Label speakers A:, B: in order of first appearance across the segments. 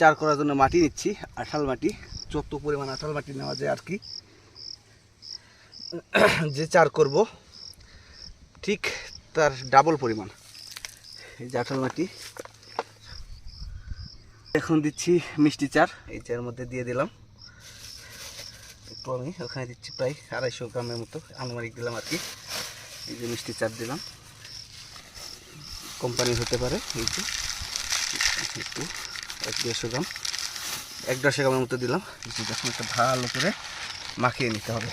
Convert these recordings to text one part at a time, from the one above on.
A: চার করার জন্য মাটি নিচ্ছি, আঠাল মাটি, যত পরিমাণ আঠাল মাটি নেওয়া যায় আর কি। যে চার করব, ঠিক তার ডাবল পরিমাণ। এই যে আঠাল মাটি। এখন দিচ্ছি মিষ্টি চার, এই চার মধ্যে দিয়ে দিলাম। একটু আমি ওখানে দিচ্ছি প্রায় আড়াইশো গ্রামের মতো আনুমানিক দিলাম আর কি। এই যে মিষ্টি চার দিলাম। কোম্পানি হতে পারে, এই যে, একটু। এক দেড়শো গ্রাম। এক দেড়শো গ্রামের মতো দিলাম। যখন একটা ভালো করে মাখিয়ে নিতে হবে।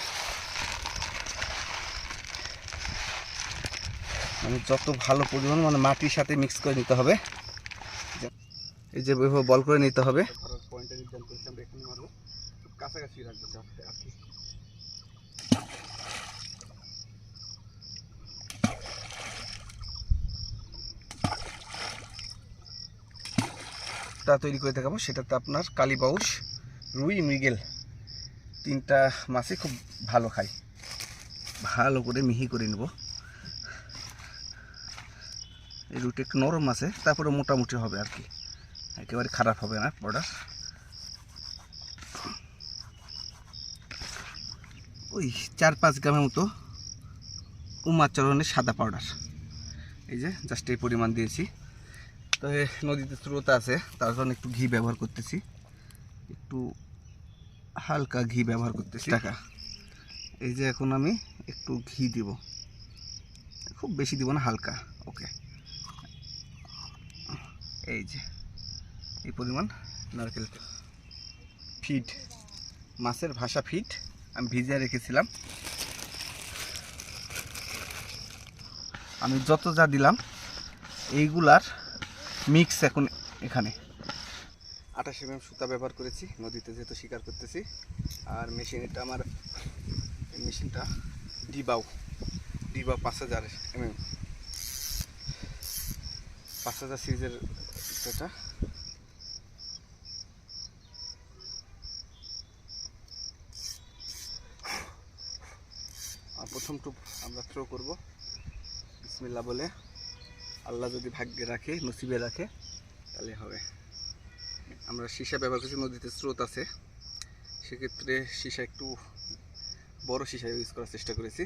A: মানে যত ভালো পরিমাণ মানে মাটির সাথে মিক্স করে নিতে হবে। এই যে বল করে নিতে হবে। কাছাকাছি রাখব চাপটা আর কি তা তৈরি করে দেখাবো। সেটাতে আপনার কালীবাউস রুই, মৃগেল তিনটা মাছই খুব ভালো খায় ভালো করে মিহি করে নেব। এই রুটি একটু নরম আছে, তারপরে মোটামুটি হবে আর কি। একেবারে খারাপ হবে না বর্ডার। ওই চার পাঁচ গ্রামের মতো উমাচরণের সাদা পাউডার। এই যে, জাস্ট এই পরিমাণ দিয়েছি। তো এ নদীতে স্রোত আছে তার কারণে একটু ঘি ব্যবহার করতেছি। একটু হালকা ঘি ব্যবহার করতেছি। টাকা। এই যে এখন আমি একটু ঘি দিব। খুব বেশি দিব না হালকা। ওকে। এই যে এই পরিমাণ নারকেল তেল ফিড মাছের ভাষা ফিড আমি ভিজিয়ে রেখেছিলাম। আমি যত যা দিলাম এইগুলার মিক্স এখন এখানে। আঠাশ এম সুতা ব্যবহার করেছি, নদীতে যেহেতু শিকার করতেছি। আর মেশিন এটা আমার মেশিনটা ডিবাউ ডিবাউ পাঁচ হাজার এম এম পাঁচ হাজার সিরিজের এটা প্রথম টুপ আমরা থ্রো করব। বিসমিল্লা বলে। আল্লাহ যদি ভাগ্যে রাখে, নসিবে রাখে, তাহলে হবে। আমরা সীসা ব্যবহার করছি, নদীতে স্রোত আছে। সেক্ষেত্রে সীসা একটু বড় সীসা ইউজ করার চেষ্টা করেছি।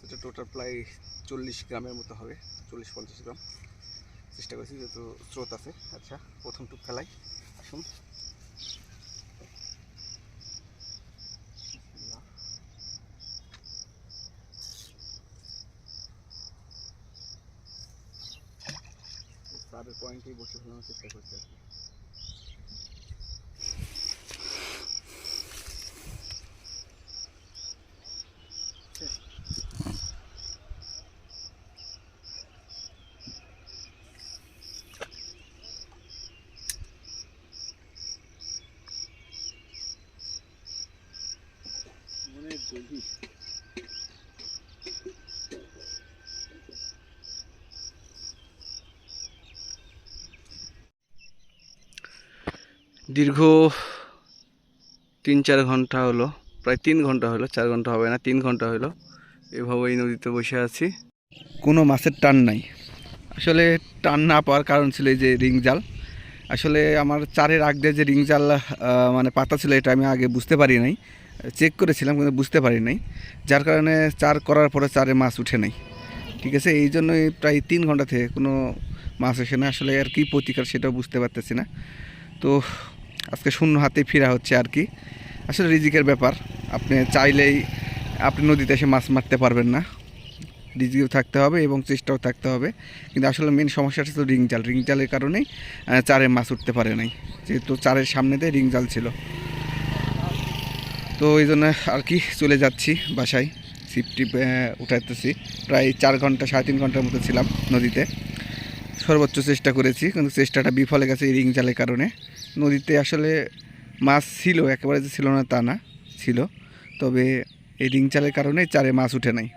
A: সেটা টোটাল প্রায় চল্লিশ গ্রামের মতো হবে, চল্লিশ পঞ্চাশ গ্রাম। চেষ্টা করেছি, যেহেতু স্রোত আছে। আচ্ছা প্রথম টুক ফেলাই আসুন। সাবের পয়েন্টেই বসে ফেলানোর চেষ্টা করছি আর কি অনেক গভীর দীর্ঘ তিন চার ঘণ্টা হলো, প্রায় তিন ঘণ্টা হলো, চার ঘণ্টা হবে না, তিন ঘণ্টা হলো এভাবে এই নদীতে বসে আছি। কোনো মাছের টান নাই। আসলে টান না পাওয়ার কারণ ছিল এই যে রিং জাল। আসলে আমার চারের আগ দিয়ে যে রিং জাল মানে পাতা ছিল এটা আমি আগে বুঝতে পারি নাই। চেক করেছিলাম কিন্তু বুঝতে পারি নাই। যার কারণে চার করার পরে চারে মাছ উঠে নাই। ঠিক আছে, এই জন্যই প্রায় তিন ঘণ্টা থেকে কোনো মাছ আসে না। আসলে আর কি প্রতিকার সেটাও বুঝতে পারতেছি না। তো আজকে শূন্য হাতে ফেরা হচ্ছে আর কি। আসলে রিজিকের ব্যাপার। আপনি চাইলেই আপনি নদীতে এসে মাছ মারতে পারবেন না। রিজিকও থাকতে হবে এবং চেষ্টাও থাকতে হবে। কিন্তু আসলে মেন সমস্যাটা ছিল রিং জাল রিং জালের কারণেই চারে মাছ উঠতে পারে নাই। যেহেতু চারের সামনেতে রিং জাল ছিল। তো এই জন্য আর কি চলে যাচ্ছি বাসায়। ছিপ টিপ উঠাইতেছি। প্রায় চার ঘণ্টা, সাড়ে তিন ঘণ্টার মতো ছিলাম নদীতে। সর্বোচ্চ চেষ্টা করেছি, কিন্তু চেষ্টাটা বিফলে গেছে এই রিং জালের কারণে। নদীতে আসলে মাছ ছিল, একেবারে যে ছিল না তা না, ছিল। তবে এই রিং জালের কারণে চারে মাছ উঠে নাই।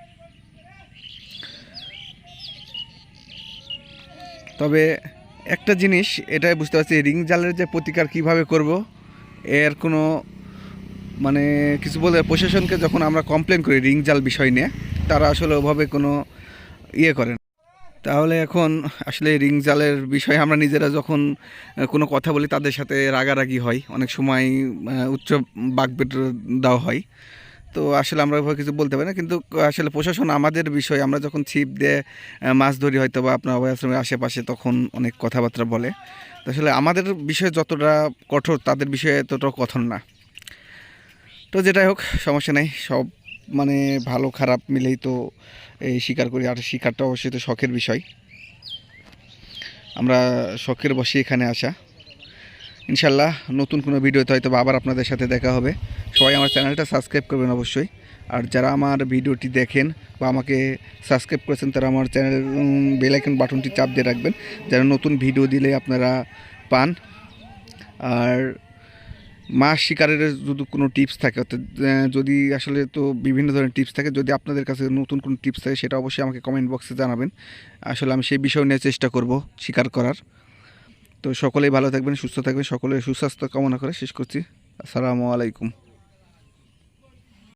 A: তবে একটা জিনিস, এটাই বুঝতে পারছি রিং জালের যে প্রতিকার কীভাবে করব, এর কোনো মানে কিছু বলে প্রশাসনকে যখন আমরা কমপ্লেন করি রিং জাল বিষয় নিয়ে, তারা আসলে ওভাবে কোনো ইয়ে করে না। তাহলে এখন আসলে রিং জালের বিষয়ে আমরা নিজেরা যখন কোনো কথা বলি তাদের সাথে রাগারাগি হয়। অনেক সময় উচ্চ বাকবেট দেওয়া হয়। তো আসলে আমরা ওইভাবে কিছু বলতে পারি না। কিন্তু আসলে প্রশাসন আমাদের বিষয় আমরা যখন ছিপ দিয়ে মাছ ধরি হয়তো বা আপনার অভয় আশ্রমের আশেপাশে তখন অনেক কথাবার্তা বলে। তো আসলে আমাদের বিষয়ে যতটা কঠোর তাদের বিষয়ে এতটাও কঠোর না। তো যেটাই হোক, সমস্যা নেই। সব মানে ভালো, খারাপ মিলেই তো এই স্বীকার করি। আর শিকারটা অবশ্যই তো শখের বিষয়। আমরা শখের বসে এখানে আসা। ইনশাল্লাহ নতুন কোনো ভিডিওতে হয়তো আবার আপনাদের সাথে দেখা হবে। সবাই আমার চ্যানেলটা সাবস্ক্রাইব করবেন অবশ্যই। আর যারা আমার ভিডিওটি দেখেন বা আমাকে সাবস্ক্রাইব করেছেন, তারা আমার চ্যানেল বেল আইকন বাটনটি চাপ দিয়ে রাখবেন। যারা নতুন ভিডিও দিলে আপনারা পান। আর মাছ শিকারের যদি কোনো টিপস থাকে, অর্থাৎ যদি আসলে তো বিভিন্ন ধরনের টিপস থাকে, যদি আপনাদের কাছে নতুন কোনো টিপস থাকে, সেটা অবশ্যই আমাকে কমেন্ট বক্সে জানাবেন। আসলে আমি সেই বিষয় নিয়ে চেষ্টা করব শিকার করার। তো সকলেই ভালো থাকবেন, সুস্থ থাকবেন, সকলের সুস্বাস্থ্য কামনা করে শেষ করছি। আসসালামু আলাইকুম।